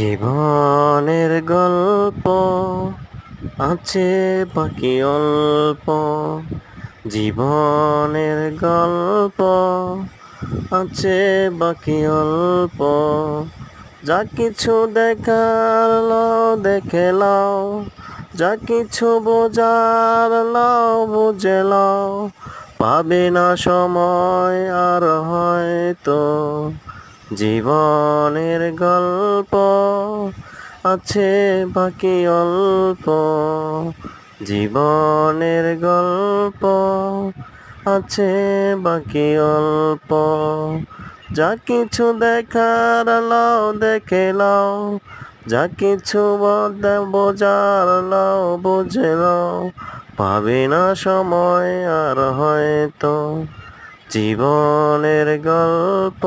জীবনের গল্প আছে বাকি অল্প। জীবনের গল্প আছে বাকি অল্প। যা কিছু দেখার লও, দেখে লও। যা কিছু বোঝার লও, বুঝে লও। পাবে না সময়, আর হয়তো জীবনের গল্প আছে বাকি অল্প। জীবনের গল্প আছে বাকি অল্প। যা কিছু দেখার লও, দেখে লও। যা কিছু বোঝার লও, বুঝে লও। পাবে না সময় আর হয়তো। জীবনের গল্প